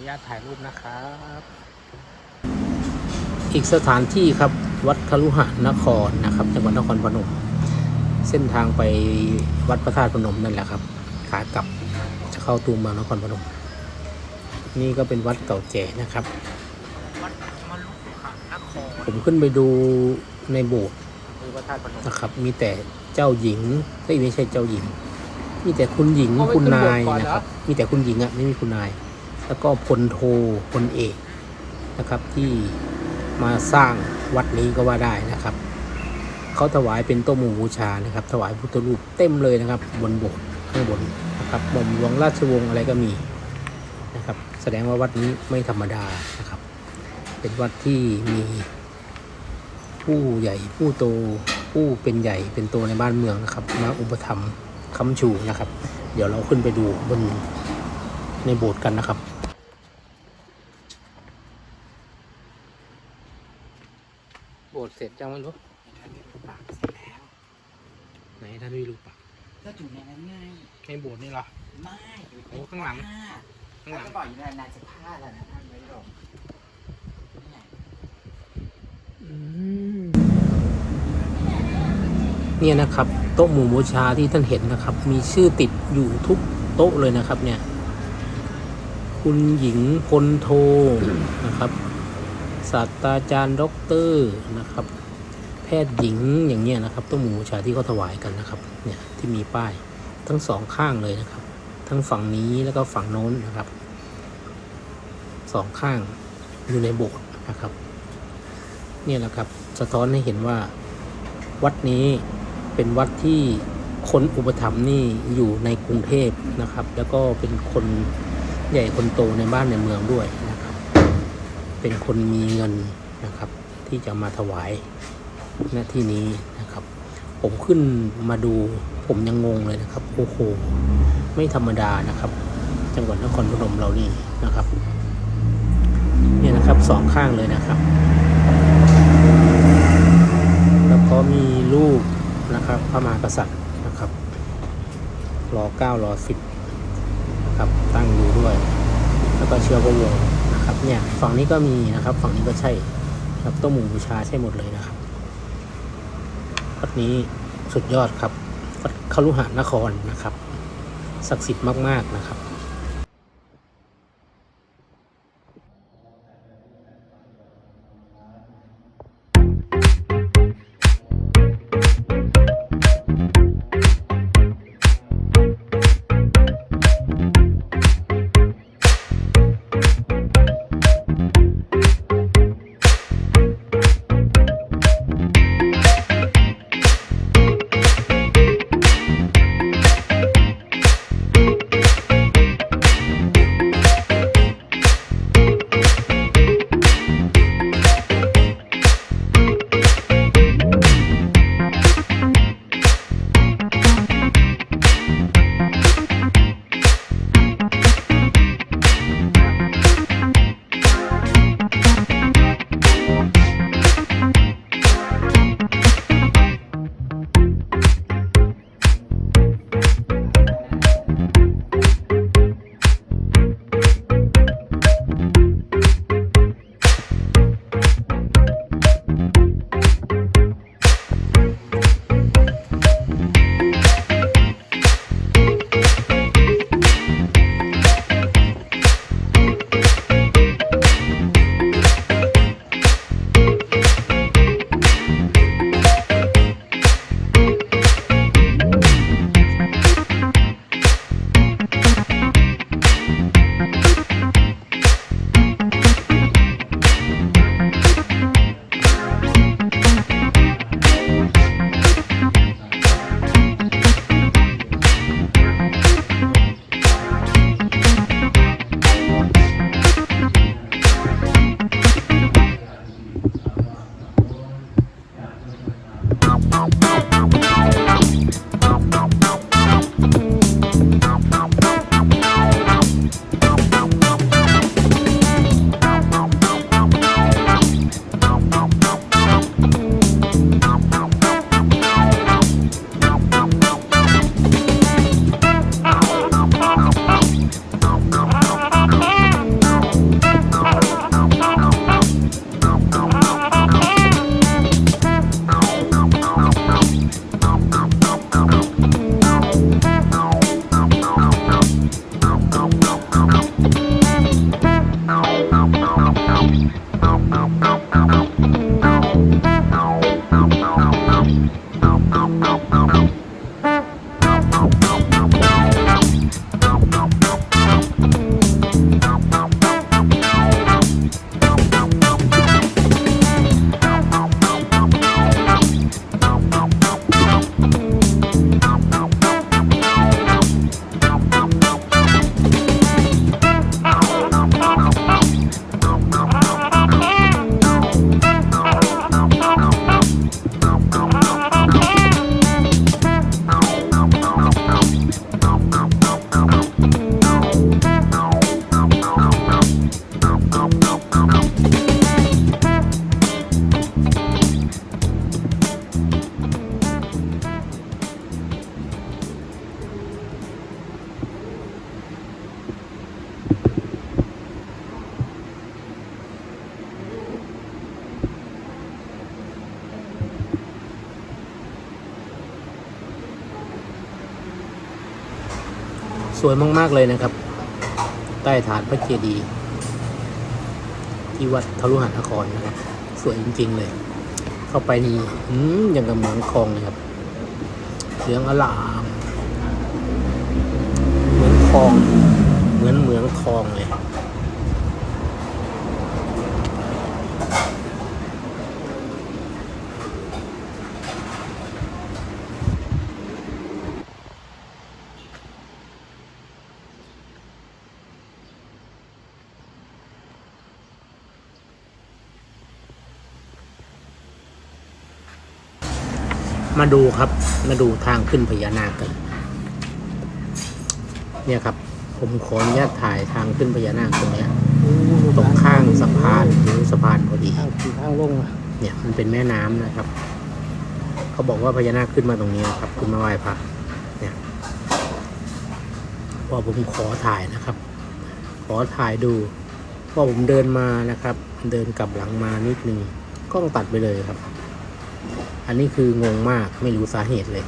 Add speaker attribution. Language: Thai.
Speaker 1: นุญาตถ่ายรูปนะครับ อีกสถานที่ครับวัดคลุหานครนะครับจังหวัดนครพนม เส้นทางไปวัดพระธาตุพนมนั่นแหละครับขากลับจะเข้าตัวเมืองนครพนม นี่ก็เป็นวัดเก่าแก่นะครับวัดมลุหานครผมขึ้นไปดูในโบสถ์พระธาตุพนมนะครับมีแต่เจ้าหญิงเฮ้ยไม่ใช่เจ้าหญิง มีแต่คุณหญิง
Speaker 2: เอาไว้
Speaker 1: คุณนาย
Speaker 2: ขึ้นโบสถ์ก่อนเหรอ
Speaker 1: นะครับมีแต่คุณหญิงอะไม่มีคุณนาย แล้วก็พลโทพลเอกนะครับที่มาสร้างวัดนี้ก็ว่าได้นะครับ เขาถวายเป็นโต๊ะหมู่บูชานะครับ ถวายพุทธรูปเต็มเลยนะครับ บนโบสถ์ข้างบนนะครับหม่อมหลวงราชวงศ์อะไรก็มีนะครับ แสดงว่าวัดนี้ไม่ธรรมดานะครับ เป็นวัดที่มีผู้ใหญ่ผู้โตผู้เป็นใหญ่เป็นโตในบ้านเมืองนะครับมาอุปถัมภ์ค้ำชูนะครับ เดี๋ยวเราขึ้นไปดูบนในโบสถ์กันนะครับ โบ สถ์เสร็จยังไม่รู้
Speaker 2: ท่านรูปปากเสร็จแล้ว
Speaker 1: ไหนท่านไม่รู้ปะ
Speaker 2: ก็อยู่ในนั้นไง
Speaker 1: ในโบสถ์นี่เหรอ
Speaker 2: ไม่อยู่ใน
Speaker 1: โอ้ข้างหลัง
Speaker 2: ผ้า
Speaker 1: ข้างหลัง
Speaker 2: ก็บอกอยู่ในนานจะผ้าแล้วนะท่านไม่หรอกนี่ไง
Speaker 1: เนี่ยนะครับ โต๊ะหมู่บูชาที่ท่านเห็นนะครับ มีชื่อติดอยู่ทุกโต๊ะเลยนะครับ เนี่ย คุณหญิงพลโทนะครับ ศาสตราจารย์ด็อกเตอร์นะครับ แพทย์หญิงอย่างเงี้ยนะครับโต๊ะหมูชาที่เขาถวายกันนะครับเนี่ยที่มีป้ายทั้งสองข้างเลยนะครับ ทั้งฝั่งนี้แล้วก็ฝั่งโน้นนะครับสองข้างอยู่ในโบสถ์นะครับเนี่ยแหละครับสะท้อนให้เห็นว่าวัดนี้เป็นวัดที่คนอุปถัมภ์นี่อยู่ในกรุงเทพนะครับ แล้วก็เป็นคนใหญ่คนโตในบ้านในเมืองด้วยน เป็นคนมีเงินนะครับ ที่จะมาถวายณที่นี้นะครับ ผมขึ้นมาดูผมยังงงเลยนะครับโอ้โหไม่ธรรมดานะครับ จังหวัดนครพนมเรานี่นะครับเนี่ยนะครับสองข้างเลยนะครับ แล้วก็มีรูปนะครับพระมหากษัตริย์นะครับรอเก้ารอสิบนะครับตั้งอยู่ด้วย แล้วก็เชื้อพระวงศ์ นะครับเนี่ยฝั่งนี้ก็มีนะครับ ฝั่งนี้ก็ใช่ครับต้มหมู่บูชาใช่หมดเลยนะครับวัดนี้สุดยอดครับวัดคลุหานครนะครับ ศักดิ์สิทธิ์มาก ๆนะครับ สวยมาก ๆ เลยนะครับ ใต้ฐานพระเจดีย์ที่วัดทรุหันนครนะครับ สวยจริง ๆ เลย เข้าไปนี่อืมอย่างกับเหมืองคลองเลยครับเหลืองอลามเหมือนคลอง เหมือนเหมืองคลองเลย มาดูครับ มาดูทางขึ้นพญานาคกัน เนี่ยครับ ผมขออนุญาตถ่ายทางขึ้นพญานาคตรงเนี้ยตรงข้างสะพานหรือสะพานพอดี
Speaker 2: ทางขี่ทางลงอะ
Speaker 1: เนี่ยมันเป็นแม่น้ำนะครับ เขาบอกว่าพญานาคขึ้นมาตรงนี้นะครับขึ้นมาไหว้พระเนี่ยพอผมขอถ่ายนะครับ ขอถ่ายดูพอผมเดินมานะครับ เดินกลับหลังมานิดนึงกล้องตัดไปเลยครับ อันนี้คืองงมากไม่รู้สาเหตุเลย